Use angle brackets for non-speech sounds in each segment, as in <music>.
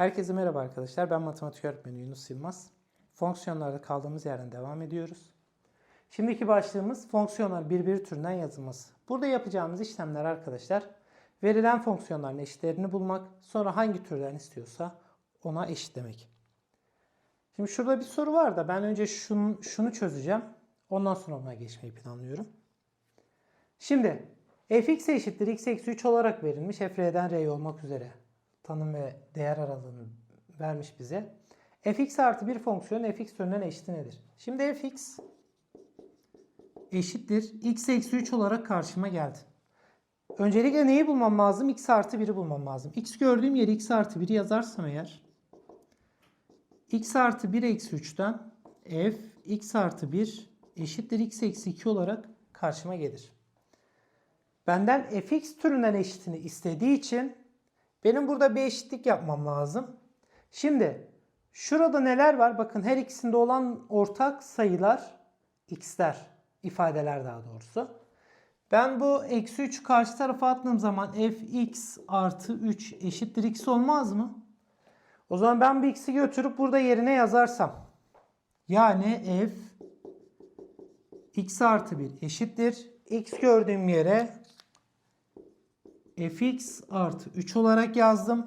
Herkese merhaba arkadaşlar. Ben matematik öğretmeni Yunus Yılmaz. Fonksiyonlarda kaldığımız yerden devam ediyoruz. Şimdiki başlığımız fonksiyonlar birbiri türünden yazılması. Burada yapacağımız işlemler arkadaşlar verilen fonksiyonların eşitlerini bulmak, sonra hangi türden istiyorsa ona eşitlemek. Şimdi şurada bir soru var da ben önce şunu, şunu çözeceğim. Ondan sonra ona geçmeyi planlıyorum. Şimdi fx eşittir x eksi 3 olarak verilmiş f r'den r'ye olmak üzere tanım ve değer aralığını vermiş bize. fx artı bir fonksiyon fx türünden eşiti nedir? Şimdi fx eşittir x eksi 3 olarak karşıma geldi. Öncelikle neyi bulmam lazım? x artı 1'i bulmam lazım. x gördüğüm yere x artı 1'i yazarsam eğer x artı 1 eksi 3'ten f x artı 1 eşittir x eksi 2 olarak karşıma gelir. Benden fx türünden eşitini istediği için benim burada bir eşitlik yapmam lazım. Şimdi şurada neler var? Bakın her ikisinde olan ortak sayılar x'ler, ifadeler daha doğrusu. Ben bu eksi 3 karşı tarafa attığım zaman fx artı 3 eşittir x olmaz mı? O zaman ben bu x'i götürüp burada yerine yazarsam. Yani f x artı 1 eşittir. x gördüğüm yere fx artı 3 olarak yazdım.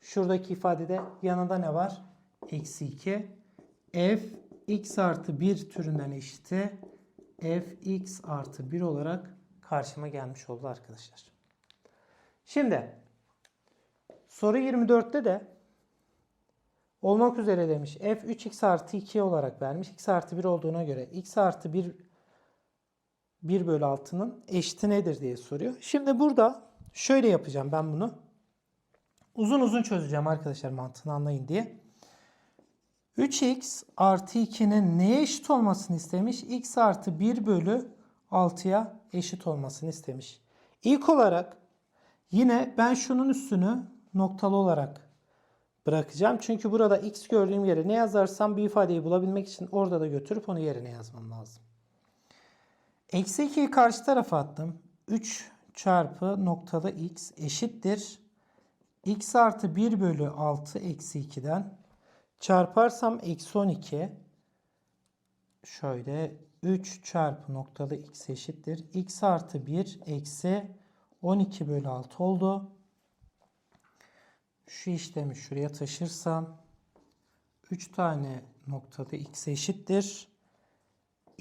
Şuradaki ifadede yanında ne var? Eksi 2. f x artı 1 türünden eşiti f x artı 1 olarak karşıma gelmiş oldu arkadaşlar. Şimdi soru 24'te de olmak üzere demiş. f 3x artı 2 olarak vermiş. x artı 1 olduğuna göre x artı 1 1 bölü 6'nın eşiti nedir diye soruyor. Şimdi burada şöyle yapacağım ben bunu. Uzun uzun çözeceğim arkadaşlar mantığını anlayın diye. 3x artı 2'nin neye eşit olmasını istemiş? x artı 1 bölü 6'ya eşit olmasını istemiş. İlk olarak yine ben şunun üstünü noktalı olarak bırakacağım. Çünkü burada x gördüğüm yere ne yazarsam bir ifadeyi bulabilmek için orada da götürüp onu yerine yazmam lazım. Eksi 2'yi karşı tarafa attım. 3 çarpı noktalı x eşittir. x artı 1 bölü 6 eksi 2'den çarparsam eksi 12 şöyle 3 çarpı noktalı x eşittir. x artı 1 eksi 12 bölü 6 oldu. Şu işlemi şuraya taşırsam 3 tane noktalı x eşittir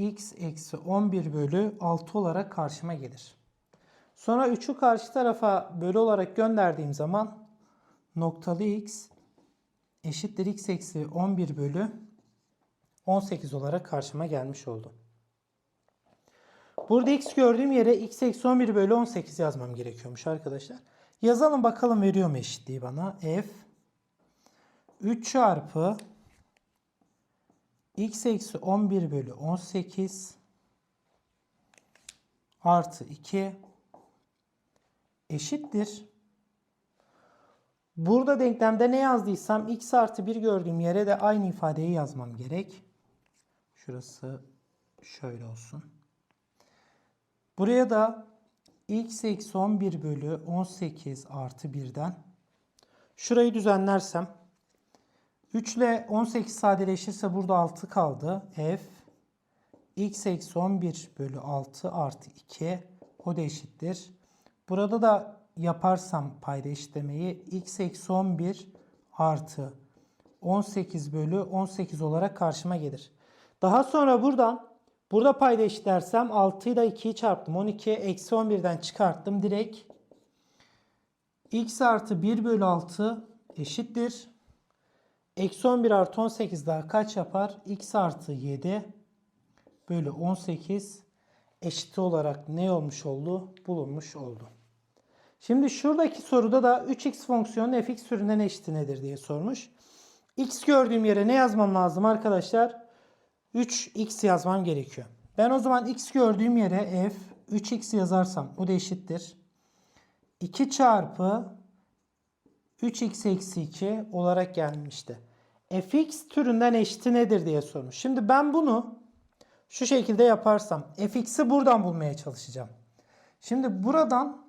x eksi 11 bölü 6 olarak karşıma gelir. Sonra 3'ü karşı tarafa bölü olarak gönderdiğim zaman noktalı x eşittir x eksi 11 bölü 18 olarak karşıma gelmiş oldu. Burada x gördüğüm yere x eksi 11 bölü 18 yazmam gerekiyormuş arkadaşlar. Yazalım bakalım veriyor mu eşitliği bana. f 3 çarpı x eksi 11 bölü 18 artı 2 eşittir. Burada denklemde ne yazdıysam x artı 1 gördüğüm yere de aynı ifadeyi yazmam gerek. Şurası şöyle olsun. Buraya da x eksi 11 bölü 18 artı 1'den şurayı düzenlersem 3 ile 18 sadeleşirse burada 6 kaldı. F x eksi 11 bölü 6 artı 2 o da eşittir. Burada da yaparsam payda eşitlemeyi x eksi 11 artı 18 bölü 18 olarak karşıma gelir. Daha sonra buradan burada payda eşitlersem 6 ile 2'yi çarptım. 12 eksi 11'den çıkarttım. Direkt x artı 1 bölü 6 eşittir. Eksi 11 artı 18 daha kaç yapar? x artı 7 bölü 18 eşit olarak ne olmuş oldu? Bulunmuş oldu. Şimdi şuradaki soruda da 3x fonksiyonu fx türünden eşiti nedir diye sormuş. x gördüğüm yere ne yazmam lazım arkadaşlar? 3x yazmam gerekiyor. Ben o zaman x gördüğüm yere f 3x yazarsam o da eşittir. 2 çarpı 3x eksi 2 olarak gelmişti. fx türünden eşiti nedir diye sormuş. Şimdi ben bunu şu şekilde yaparsam fx'i buradan bulmaya çalışacağım. Şimdi buradan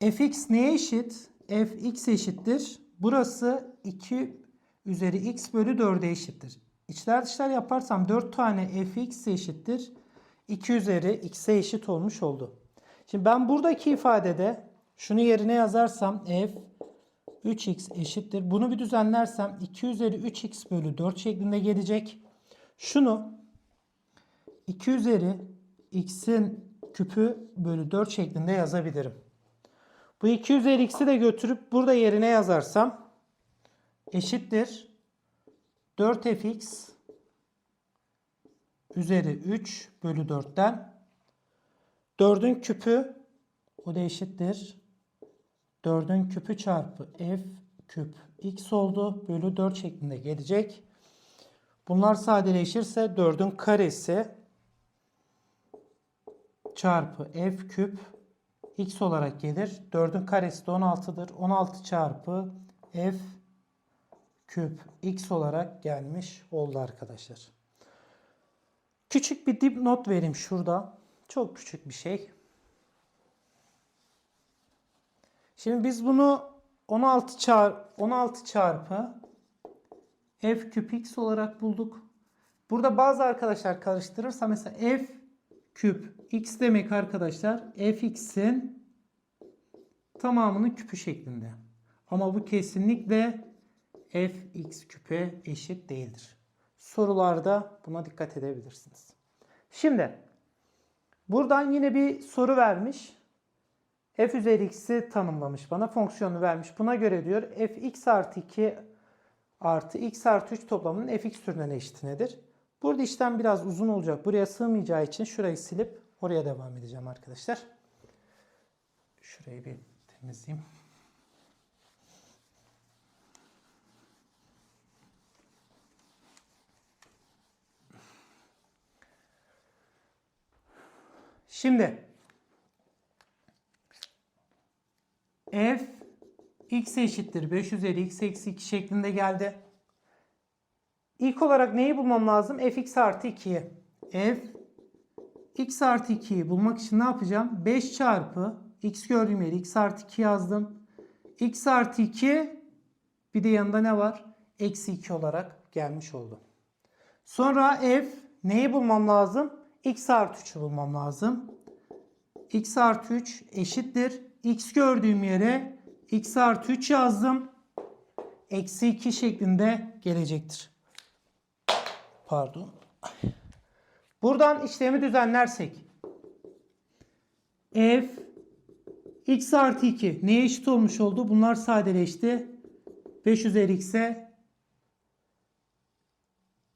fx neye eşit? fx eşittir. Burası 2 üzeri x bölü 4'e eşittir. İçler dışlar yaparsam 4 tane fx eşittir. 2 üzeri x'e eşit olmuş oldu. Şimdi ben buradaki ifadede şunu yerine yazarsam f 3x eşittir. Bunu bir düzenlersem 2 üzeri 3x bölü 4 şeklinde gelecek. Şunu 2 üzeri x'in küpü bölü 4 şeklinde yazabilirim. Bu 2 üzeri x'i de götürüp burada yerine yazarsam eşittir 4fx üzeri 3 bölü 4'ten 4'ün küpü o da eşittir 4'ün küpü çarpı f küp x oldu bölü 4 şeklinde gelecek. Bunlar sadeleşirse 4'ün karesi çarpı f küp x olarak gelir. 4'ün karesi de 16'dır. 16 çarpı f küp x olarak gelmiş oldu arkadaşlar. Küçük bir dipnot vereyim şurada. Çok küçük bir şey. Şimdi biz bunu 16 çarp 16 çarpı f küp x olarak bulduk. Burada bazı arkadaşlar karıştırırsa mesela f küp x demek arkadaşlar fx'in tamamının küpü şeklinde. Ama bu kesinlikle fx küpe eşit değildir. Sorularda buna dikkat edebilirsiniz. Şimdi buradan yine bir soru vermiş. F üzeri x'i tanımlamış bana. Fonksiyonu vermiş. Buna göre diyor fx artı 2 artı x artı 3 toplamının fx türünden eşiti nedir? Burada işlem biraz uzun olacak. Buraya sığmayacağı için şurayı silip oraya devam edeceğim arkadaşlar. Şurayı bir temizleyeyim. Şimdi f x eşittir 5 üzeri x eksi 2 şeklinde geldi. İlk olarak neyi bulmam lazım? fx artı 2'yi. f x artı 2'yi bulmak için ne yapacağım? 5 çarpı x gördüğüm yere x artı 2 yazdım. x artı 2 bir de yanında ne var? Eksi 2 olarak gelmiş oldu. Sonra f neyi bulmam lazım? x artı 3'ü bulmam lazım. x artı 3 eşittir. x gördüğüm yere x artı 3 yazdım. Eksi 2 şeklinde gelecektir. Pardon. Buradan işlemi düzenlersek f x artı 2 neye eşit olmuş oldu? Bunlar sadeleşti. 5 üzeri x'e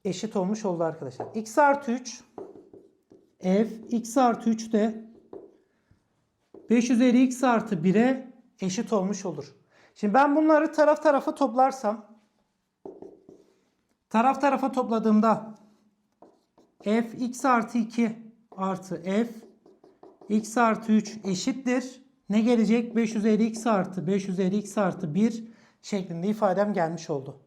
eşit olmuş oldu arkadaşlar. x artı 3 f x artı 3 de 5 üzeri x artı 1'e eşit olmuş olur. Şimdi ben bunları taraf tarafa toplarsam taraf tarafa topladığımda f x artı 2 artı f x artı 3 eşittir. Ne gelecek? 5 üzeri x artı 5 üzeri x artı 1 şeklinde ifadem gelmiş oldu.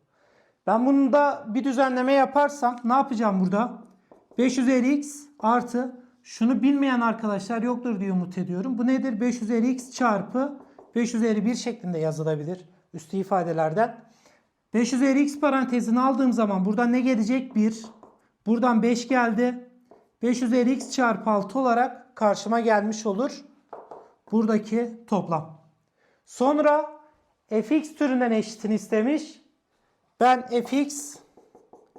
Ben bunu da bir düzenleme yaparsam ne yapacağım burada? 5 üzeri x artı şunu bilmeyen arkadaşlar yoktur diye umut ediyorum. Bu nedir? 5 üzeri x çarpı 5 üzeri 1 şeklinde yazılabilir üstü ifadelerden. 5 üzeri x parantezini aldığım zaman buradan ne gelecek? 1. Buradan 5 geldi. 5 üzeri x çarpı 6 olarak karşıma gelmiş olur. Buradaki toplam. Sonra fx türünden eşitini istemiş. Ben fx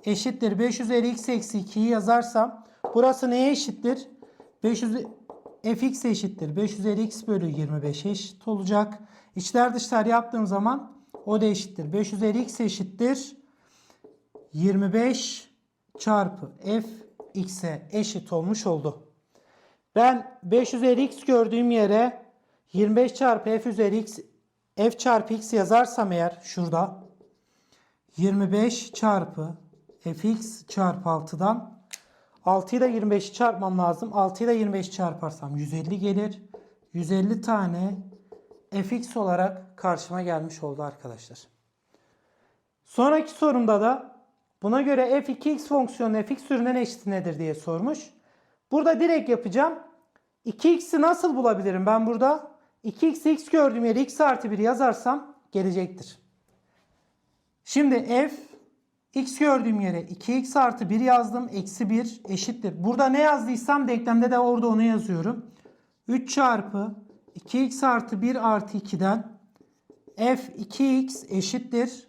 eşittir 5 üzeri x eksi 2'yi yazarsam burası neye eşittir? 500 fx eşittir 5 üzeri x bölü 25 eşit olacak. İçler dışlar yaptığım zaman o da eşittir. 5 üzeri x eşittir 25 çarpı f x'e eşit olmuş oldu. Ben 5 üzeri x gördüğüm yere 25 çarpı f üzeri x f çarpı x yazarsam eğer şurada 25 çarpı fx çarpı 6'dan 6'yı da 25'i çarpmam lazım. 6'yı da 25 çarparsam 150 gelir. 150 tane fx olarak karşıma gelmiş oldu arkadaşlar. Sonraki sorumda da buna göre f2x fonksiyonu fx türünden eşit nedir diye sormuş. Burada direkt yapacağım. 2x'i nasıl bulabilirim ben burada? 2x x gördüğüm yere x artı 1 yazarsam gelecektir. Şimdi f x gördüğüm yere 2x artı 1 yazdım. Eksi 1 eşittir. Burada ne yazdıysam denklemde de orada onu yazıyorum. 3 çarpı 2x artı 1 artı 2'den f 2x eşittir.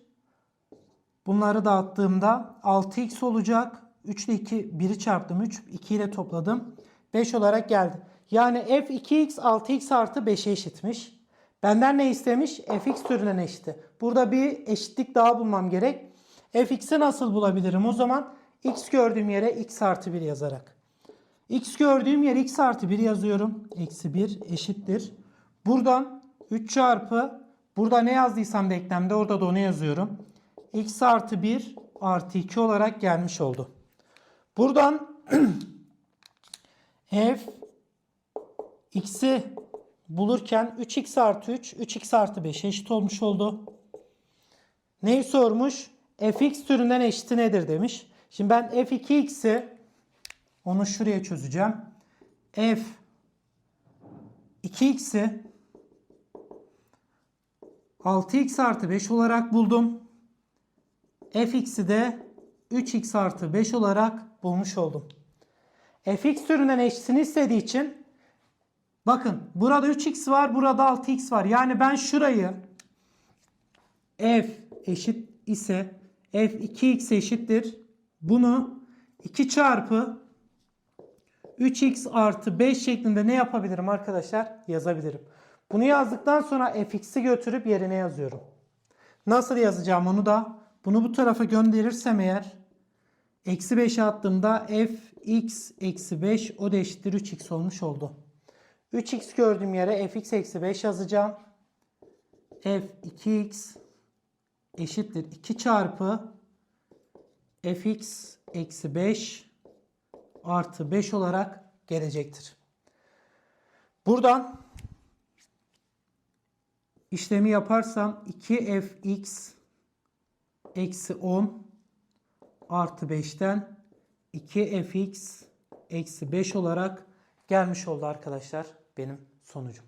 Bunları dağıttığımda 6x olacak. 3 ile 2 1'i çarptım 3. 2 ile topladım. 5 olarak geldi. Yani f 2x 6x artı 5'e eşitmiş. Benden ne istemiş? fx türünden eşitti. Burada bir eşitlik daha bulmam gerek. Fx'i nasıl bulabilirim? O zaman x gördüğüm yere x artı 1 yazarak. x gördüğüm yere x artı 1 yazıyorum. Eksi 1 eşittir. Buradan 3 çarpı burada ne yazdıysam denklemde orada da onu yazıyorum. x artı 1 artı 2 olarak gelmiş oldu. Buradan <clears throat> f x'i bulurken 3x artı 3, 3x artı 5 eşit olmuş oldu. Neyi sormuş? Fx türünden eşiti nedir demiş. Şimdi ben f2x'i onu şuraya çözeceğim. f 2x'i 6x artı 5 olarak buldum. fx'i de 3x artı 5 olarak bulmuş oldum. fx türünden eşitini istediği için bakın burada 3x var burada 6x var. Yani ben şurayı f eşit ise f 2x eşittir. Bunu 2 çarpı 3x artı 5 şeklinde ne yapabilirim arkadaşlar? Yazabilirim. Bunu yazdıktan sonra fx'i götürüp yerine yazıyorum. Nasıl yazacağım onu da bunu bu tarafa gönderirsem eğer eksi 5'e attığımda fx eksi 5 o da eşittir 3x olmuş oldu. 3x gördüğüm yere fx eksi 5 yazacağım. f 2x eşittir 2 çarpı fx eksi 5 artı 5 olarak gelecektir. Buradan işlemi yaparsam 2fx eksi 10 artı 5'ten 2fx eksi 5 olarak gelmiş oldu arkadaşlar benim sonucum.